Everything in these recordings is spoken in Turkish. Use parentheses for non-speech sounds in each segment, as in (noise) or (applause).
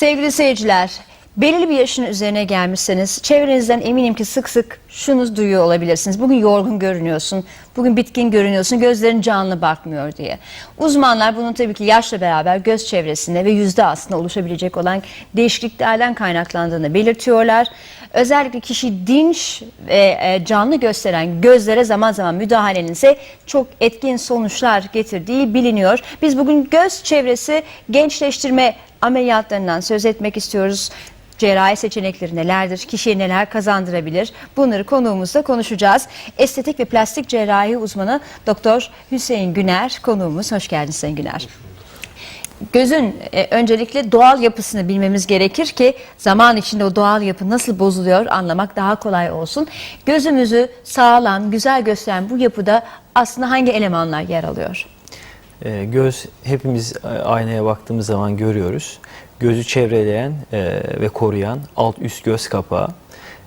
Sevgili seyirciler, belirli bir yaşın üzerine gelmişseniz çevrenizden eminim ki sık sık şunu duyuyor olabilirsiniz. Bugün yorgun görünüyorsun, bugün bitkin görünüyorsun, gözlerin canlı bakmıyor diye. Uzmanlar bunun tabii ki yaşla beraber göz çevresinde ve yüzde aslında oluşabilecek olan değişikliklerden kaynaklandığını belirtiyorlar. Özellikle kişi dinç ve e, canlı gösteren gözlere zaman zaman müdahalenin ise çok etkin sonuçlar getirdiği biliniyor. Biz bugün göz çevresi gençleştirme ameliyatlarından söz etmek istiyoruz. Cerrahi seçenekleri nelerdir? Kişiye neler kazandırabilir? Bunları konuğumuzda konuşacağız. Estetik ve plastik cerrahi uzmanı Doktor Hüseyin Güner konuğumuz. Hoş geldiniz Sayın Güner. Gözün e, öncelikle doğal yapısını bilmemiz gerekir ki zaman içinde o doğal yapı nasıl bozuluyor anlamak daha kolay olsun. Gözümüzü sağlam, güzel gösteren bu yapıda aslında hangi elemanlar yer alıyor? E, Göz hepimiz e, aynaya baktığımız zaman görüyoruz. Gözü çevreleyen e, ve koruyan alt üst göz kapağı.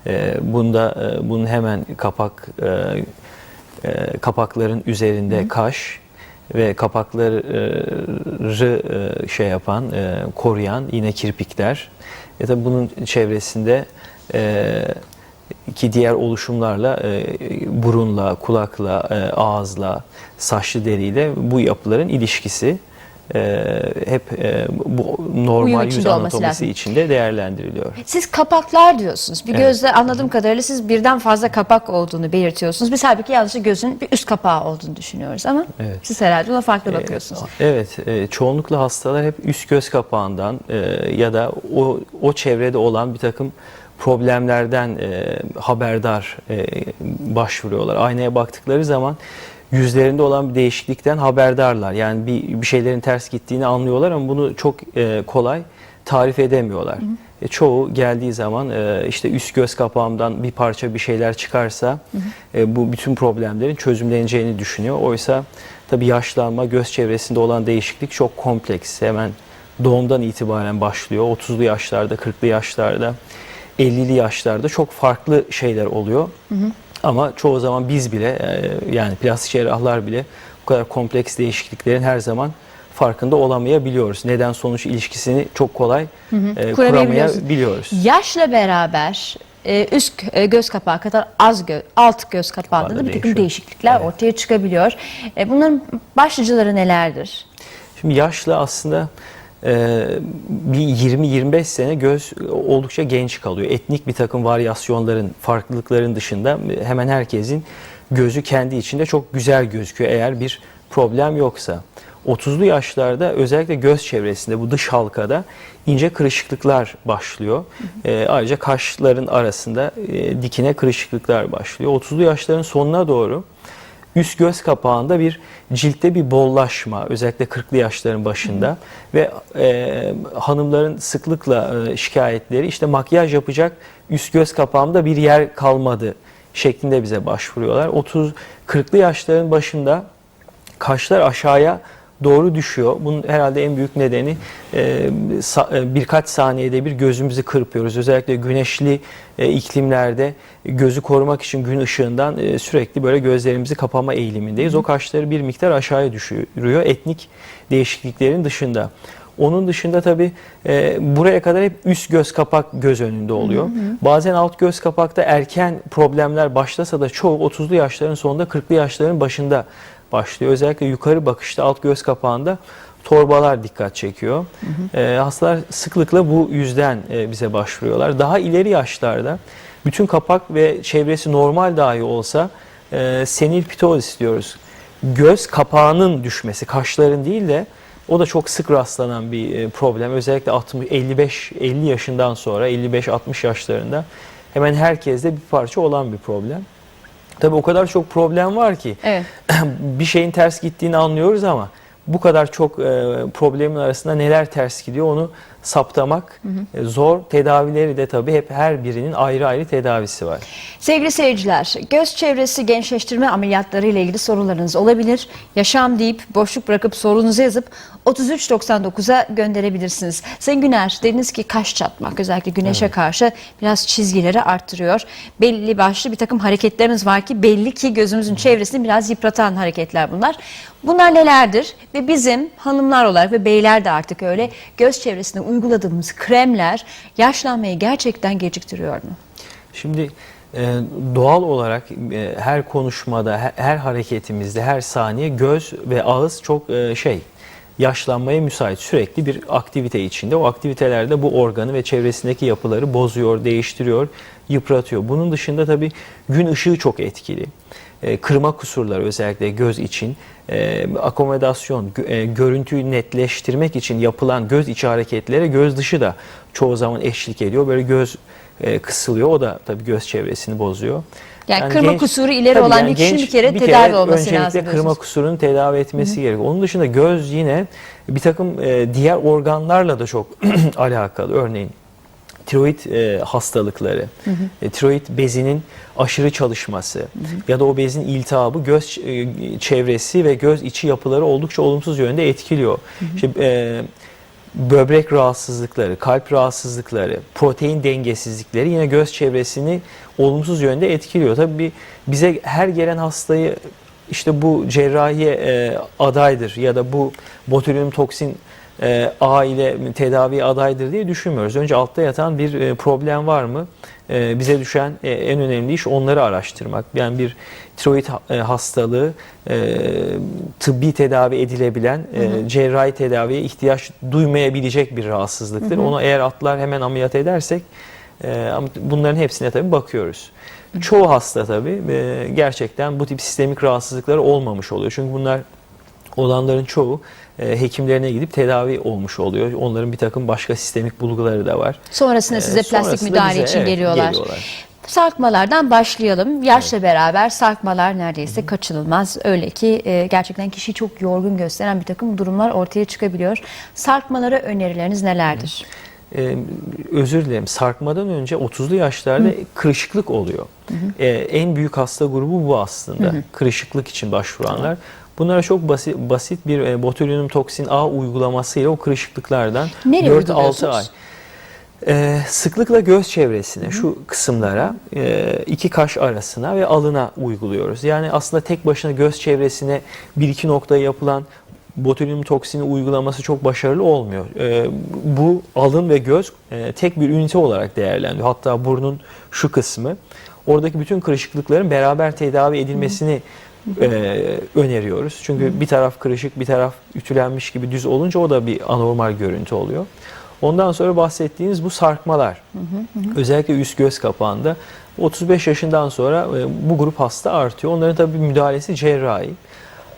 E, Bunda e, bunun hemen kapak e, e, kapakların üzerinde kaş ve kapakları şey yapan, koruyan yine kirpikler. E tabi bunun çevresinde ki diğer oluşumlarla e, burunla, kulakla, e, ağızla, saçlı deriyle bu yapıların ilişkisi e, hep e, bu normal yüz anatomisi lazım. içinde değerlendiriliyor. Siz kapaklar diyorsunuz. Bir Evet. gözde anladığım kadarıyla siz birden fazla kapak olduğunu belirtiyorsunuz. Biz halbuki yalnızca gözün bir üst kapağı olduğunu düşünüyoruz ama Evet. siz herhalde ona farklı bakıyorsunuz. Evet, e, çoğunlukla hastalar hep üst göz kapağından e, ya da o o çevrede olan bir takım problemlerden e, haberdar e, başvuruyorlar. Aynaya baktıkları zaman yüzlerinde olan bir değişiklikten haberdarlar. Yani bir, bir şeylerin ters gittiğini anlıyorlar ama bunu çok e, kolay tarif edemiyorlar. E, çoğu geldiği zaman e, işte üst göz kapağımdan bir parça bir şeyler çıkarsa e, bu bütün problemlerin çözümleneceğini düşünüyor. Oysa tabii yaşlanma, göz çevresinde olan değişiklik çok kompleks. Hemen doğumdan itibaren başlıyor. 30'lu yaşlarda, 40'lı yaşlarda, 50'li yaşlarda çok farklı şeyler oluyor. Ama çoğu zaman biz bile e, yani plastik cerrahlar bile bu kadar kompleks değişikliklerin her zaman farkında olamayabiliyoruz. Neden sonuç ilişkisini çok kolay e, Kuramayabiliyoruz. Yaşla beraber e, üst e, göz kapağı kadar az gö alt göz kapağında da bir takım değişiklikler Evet. ortaya çıkabiliyor. E, bunların başlıcaları nelerdir? Şimdi yaşla aslında bir 20-25 sene göz oldukça genç kalıyor. Etnik bir takım varyasyonların, farklılıkların dışında hemen herkesin gözü kendi içinde çok güzel gözüküyor eğer bir problem yoksa. 30'lu yaşlarda özellikle göz çevresinde bu dış halkada ince kırışıklıklar başlıyor. E, ayrıca kaşların arasında e, dikine kırışıklıklar başlıyor. 30'lu yaşların sonuna doğru üst göz kapağında bir ciltte bir bollaşma özellikle 40'lı yaşların başında ve e, hanımların sıklıkla e, şikayetleri işte makyaj yapacak üst göz kapağımda bir yer kalmadı şeklinde bize başvuruyorlar. 30 40'lı yaşların başında kaşlar aşağıya doğru düşüyor. Bunun herhalde en büyük nedeni e, sa- e, birkaç saniyede bir gözümüzü kırpıyoruz. Özellikle güneşli e, iklimlerde gözü korumak için gün ışığından e, sürekli böyle gözlerimizi kapama eğilimindeyiz. O kaşları bir miktar aşağıya düşürüyor etnik değişikliklerin dışında. Onun dışında tabii e, buraya kadar hep üst göz kapak göz önünde oluyor. Bazen alt göz kapakta erken problemler başlasa da çoğu 30'lu yaşların sonunda 40'lı yaşların başında başlıyor. Özellikle yukarı bakışta alt göz kapağında torbalar dikkat çekiyor. E, hastalar sıklıkla bu yüzden e, bize başvuruyorlar. Daha ileri yaşlarda bütün kapak ve çevresi normal dahi olsa e, senil pitosis diyoruz. Göz kapağının düşmesi, kaşların değil de o da çok sık rastlanan bir e, problem. Özellikle 60 55 50 yaşından sonra 55 60 yaşlarında hemen herkeste bir parça olan bir problem. Tabii o kadar çok problem var ki Evet. (clears throat) bir şeyin ters gittiğini anlıyoruz ama bu kadar çok e, problemin arasında neler ters gidiyor onu saptamak e, zor. Tedavileri de tabii hep her birinin ayrı ayrı tedavisi var. Sevgili seyirciler, göz çevresi gençleştirme ameliyatları ile ilgili sorularınız olabilir. Yaşam deyip boşluk bırakıp sorunuzu yazıp 3399'a gönderebilirsiniz. Sayın Güner, dediniz ki kaş çatmak özellikle güneşe karşı biraz çizgileri arttırıyor. Belli başlı bir takım hareketlerimiz var ki belli ki gözümüzün çevresini biraz yıpratan hareketler bunlar. Bunlar nelerdir? Ve bizim hanımlar olarak ve beyler de artık öyle göz çevresine uyguladığımız kremler yaşlanmayı gerçekten geciktiriyor mu? Şimdi e, doğal olarak e, her konuşmada, her, hareketimizde, her saniye göz ve ağız çok e, şey yaşlanmaya müsait sürekli bir aktivite içinde. O aktivitelerde bu organı ve çevresindeki yapıları bozuyor, değiştiriyor, yıpratıyor. Bunun dışında tabii gün ışığı çok etkili. E, kırma kusurları özellikle göz için e, akomodasyon, e, görüntüyü netleştirmek için yapılan göz içi hareketlere göz dışı da çoğu zaman eşlik ediyor. Böyle göz e, kısılıyor. O da tabii göz çevresini bozuyor. Yani kırma kusuru ileri olan bir kişinin bir kere tedavi olması öncelikle lazım kırma diyorsunuz. kusurunu tedavi etmesi gerekiyor. Onun dışında göz yine bir takım e, diğer organlarla da çok (clears throat) alakalı. Örneğin tiroid e, hastalıkları, e, tiroid bezinin aşırı çalışması ya da o bezin iltihabı göz e, çevresi ve göz içi yapıları oldukça olumsuz yönde etkiliyor. İşte, e, böbrek rahatsızlıkları, kalp rahatsızlıkları, protein dengesizlikleri yine göz çevresini olumsuz yönde etkiliyor. Tabii bir- bize her gelen hastayı işte bu cerrahiye e, adaydır ya da bu botulinum toksin e, A ile tedavi adaydır diye düşünmüyoruz. Önce altta yatan bir e, problem var mı? E, bize düşen e, en önemli iş onları araştırmak. Yani bir tiroid e, hastalığı e, tıbbi tedavi edilebilen, e, cerrahi tedaviye ihtiyaç duymayabilecek bir rahatsızlıktır. Onu eğer atlar hemen ameliyat edersek e, bunların hepsine tabii bakıyoruz. Çoğu hasta tabii e, gerçekten bu tip sistemik rahatsızlıkları olmamış oluyor. Çünkü bunlar olanların çoğu hekimlerine gidip tedavi olmuş oluyor. Onların bir takım başka sistemik bulguları da var. Sonrasında Ee, size plastik sonrasında müdahale bize, için evet, geliyorlar. geliyorlar. Sarkmalardan başlayalım. Yaşla beraber sarkmalar neredeyse kaçınılmaz. Öyle ki e, gerçekten kişiyi çok yorgun gösteren bir takım durumlar ortaya çıkabiliyor. Sarkmalara önerileriniz nelerdir? Ee, özür dilerim sarkmadan önce 30'lu yaşlarda kırışıklık oluyor. Ee, en büyük hasta grubu bu aslında. Kırışıklık için başvuranlar. Bunlara çok basit, basit bir e, botulinum toksin A uygulamasıyla o kırışıklıklardan Nereye 4-6 uyguluyorsunuz? ay. Ee, sıklıkla göz çevresine, şu kısımlara, e, iki kaş arasına ve alına uyguluyoruz. Yani aslında tek başına göz çevresine bir iki noktaya yapılan botulinum toksini uygulaması çok başarılı olmuyor. Ee, bu alın ve göz e, tek bir ünite olarak değerlendiriyor. Hatta burnun şu kısmı, oradaki bütün kırışıklıkların beraber tedavi edilmesini e, öneriyoruz. Çünkü bir taraf kırışık, bir taraf ütülenmiş gibi düz olunca o da bir anormal görüntü oluyor. Ondan sonra bahsettiğiniz bu sarkmalar, özellikle üst göz kapağında 35 yaşından sonra e, bu grup hasta artıyor. Onların tabii müdahalesi cerrahi.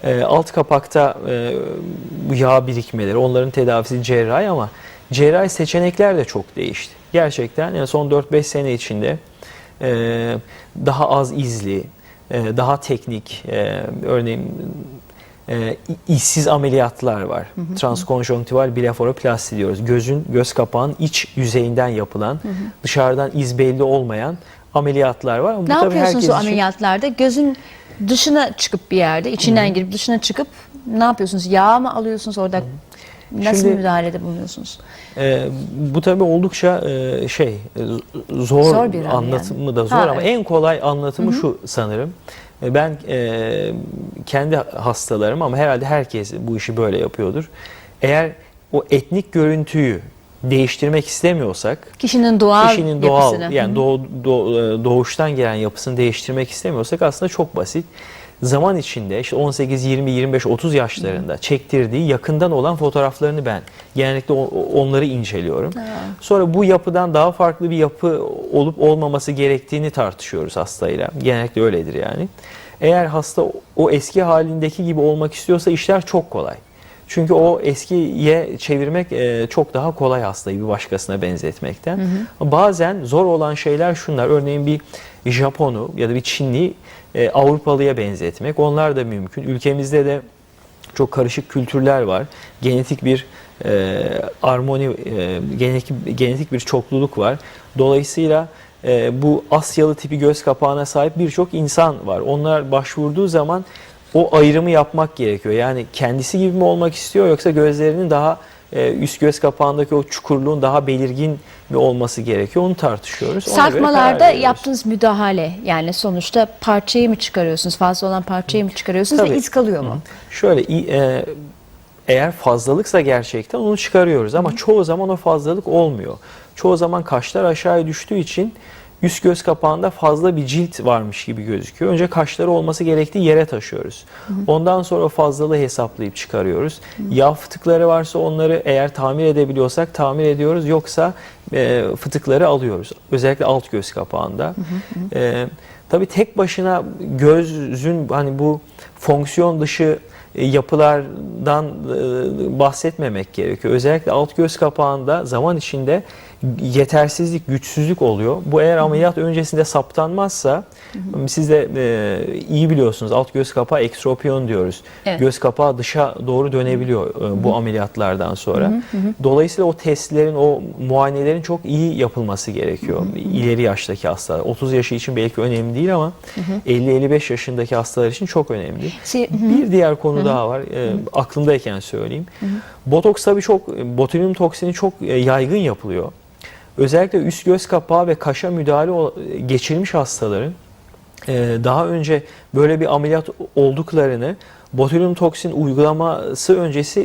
E, alt kapakta e, yağ birikmeleri, onların tedavisi cerrahi ama cerrahi seçenekler de çok değişti. Gerçekten yani son 4-5 sene içinde e, daha az izli, e, daha teknik, e, örneğin e, işsiz ameliyatlar var. Transkonjonktival blefaroplasti diyoruz. Gözün, göz kapağın iç yüzeyinden yapılan, dışarıdan iz belli olmayan ameliyatlar var. Ama Ne yapıyorsunuz o için- ameliyatlarda? Gözün dışına çıkıp bir yerde, içinden girip dışına çıkıp ne yapıyorsunuz? Yağ mı alıyorsunuz orada? Nasıl Şimdi- müdahalede bulunuyorsunuz? Ee, bu tabii oldukça e, şey e, zor, Zor bir an anlatımı da zor Ha, ama evet. en kolay anlatımı şu sanırım. E, Ben e, kendi hastalarım ama herhalde herkes bu işi böyle yapıyordur. Eğer o etnik görüntüyü değiştirmek istemiyorsak Kişinin doğal kişinin doğal yapısını. yani doğ- doğ- doğuştan gelen yapısını değiştirmek istemiyorsak aslında çok basit. Zaman içinde işte 18, 20, 25, 30 yaşlarında çektirdiği yakından olan fotoğraflarını ben genellikle onları inceliyorum. Sonra bu yapıdan daha farklı bir yapı olup olmaması gerektiğini tartışıyoruz hastayla. Genellikle öyledir yani. Eğer hasta o eski halindeki gibi olmak istiyorsa işler çok kolay. Çünkü o eskiye çevirmek e, çok daha kolay hastayı bir başkasına benzetmekten. Bazen zor olan şeyler şunlar. Örneğin bir Japonu ya da bir Çinli e, Avrupalıya benzetmek. Onlar da mümkün. Ülkemizde de çok karışık kültürler var. Genetik bir e, armoni, e, genetik, genetik bir çokluluk var. Dolayısıyla e, bu Asyalı tipi göz kapağına sahip birçok insan var. Onlar başvurduğu zaman o ayrımı yapmak gerekiyor. Yani kendisi gibi mi olmak istiyor yoksa gözlerinin daha üst göz kapağındaki o çukurluğun daha belirgin mi olması gerekiyor onu tartışıyoruz. Ona Sarkmalarda yaptığınız müdahale yani sonuçta parçayı mı çıkarıyorsunuz? Fazla olan parçayı mı çıkarıyorsunuz ve Tabii. iz kalıyor mu? Şöyle e, eğer fazlalıksa gerçekten onu çıkarıyoruz ama çoğu zaman o fazlalık olmuyor. Çoğu zaman kaşlar aşağıya düştüğü için üst göz kapağında fazla bir cilt varmış gibi gözüküyor. Önce kaşları olması gerektiği yere taşıyoruz. Ondan sonra fazlalığı hesaplayıp çıkarıyoruz. Yağ fıtıkları varsa onları eğer tamir edebiliyorsak tamir ediyoruz. Yoksa e, fıtıkları alıyoruz. Özellikle alt göz kapağında. E, tabii tek başına gözün hani bu fonksiyon dışı e, yapılardan e, bahsetmemek gerekiyor. Özellikle alt göz kapağında zaman içinde yetersizlik, güçsüzlük oluyor. Bu eğer ameliyat öncesinde saptanmazsa siz de e, iyi biliyorsunuz alt göz kapağı ekstropiyon diyoruz. Evet. Göz kapağı dışa doğru dönebiliyor e, bu ameliyatlardan sonra. Dolayısıyla o testlerin, o muayenelerin çok iyi yapılması gerekiyor. İleri yaştaki hastalar. 30 yaşı için belki önemli değil ama 50-55 yaşındaki hastalar için çok önemli. Si- Bir diğer konu daha var. E, aklımdayken söyleyeyim. Botoks tabii çok, botulinum toksini çok e, yaygın yapılıyor. Özellikle üst göz kapağı ve kaşa müdahale geçirmiş hastaların e, daha önce böyle bir ameliyat olduklarını botulinum toksin uygulaması öncesi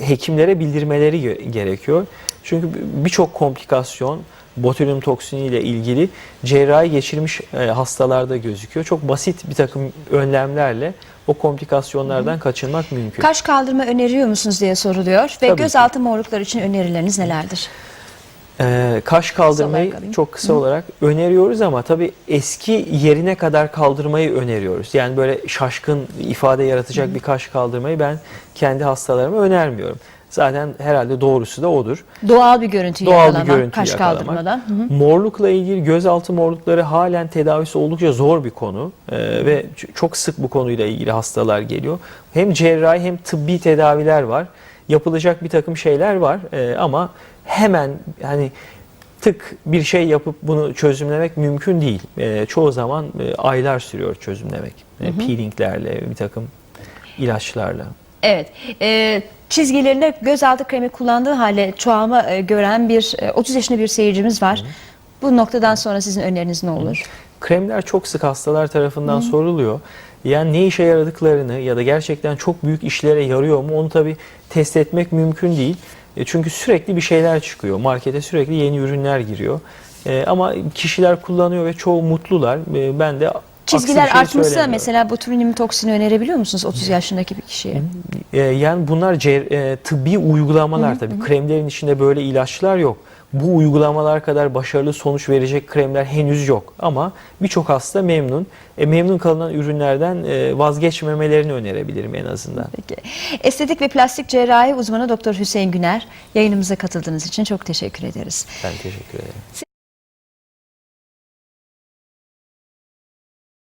e, hekimlere bildirmeleri ge- gerekiyor. Çünkü birçok komplikasyon botulinum toksini ile ilgili cerrahi geçirmiş e, hastalarda gözüküyor. Çok basit bir takım önlemlerle o komplikasyonlardan kaçınmak mümkün. Kaş kaldırma öneriyor musunuz diye soruluyor ve Tabii gözaltı morluklar için önerileriniz nelerdir? Ee, kaş kaldırmayı çok kısa olarak öneriyoruz ama tabii eski yerine kadar kaldırmayı öneriyoruz. Yani böyle şaşkın ifade yaratacak bir kaş kaldırmayı ben kendi hastalarıma önermiyorum. Zaten herhalde doğrusu da odur. Doğal bir görüntü Doğal bir yakalamak, görüntü kaş yakalamak. kaldırmadan. Hı hı. Morlukla ilgili gözaltı morlukları halen tedavisi oldukça zor bir konu Ee, ve çok sık bu konuyla ilgili hastalar geliyor. Hem cerrahi hem tıbbi tedaviler var. Yapılacak bir takım şeyler var Ee, ama hemen hani tık bir şey yapıp bunu çözümlemek mümkün değil. Ee, çoğu zaman e, aylar sürüyor çözümlemek. E, Peelinglerle, bir takım ilaçlarla. Evet. E, çizgilerinde gözaltı kremi kullandığı halde çoğalma e, gören bir e, 30 yaşında bir seyircimiz var. Bu noktadan sonra sizin öneriniz ne olur? Kremler çok sık hastalar tarafından soruluyor. Yani ne işe yaradıklarını ya da gerçekten çok büyük işlere yarıyor mu onu tabii test etmek mümkün değil. E, Çünkü sürekli bir şeyler çıkıyor. Markete sürekli yeni ürünler giriyor. E, ama kişiler kullanıyor ve çoğu mutlular. E, ben de Çizgiler şey artmışsa mesela botulinum toksini önerebiliyor musunuz 30 yaşındaki bir kişiye? E, yani bunlar e, tıbbi uygulamalar tabii. Kremlerin içinde böyle ilaçlar yok. Bu uygulamalar kadar başarılı sonuç verecek kremler henüz yok. Ama birçok hasta memnun. E, memnun kalınan ürünlerden e, vazgeçmemelerini önerebilirim en azından. Peki. Estetik ve plastik cerrahi uzmanı Doktor Hüseyin Güner yayınımıza katıldığınız için çok teşekkür ederiz. Ben teşekkür ederim.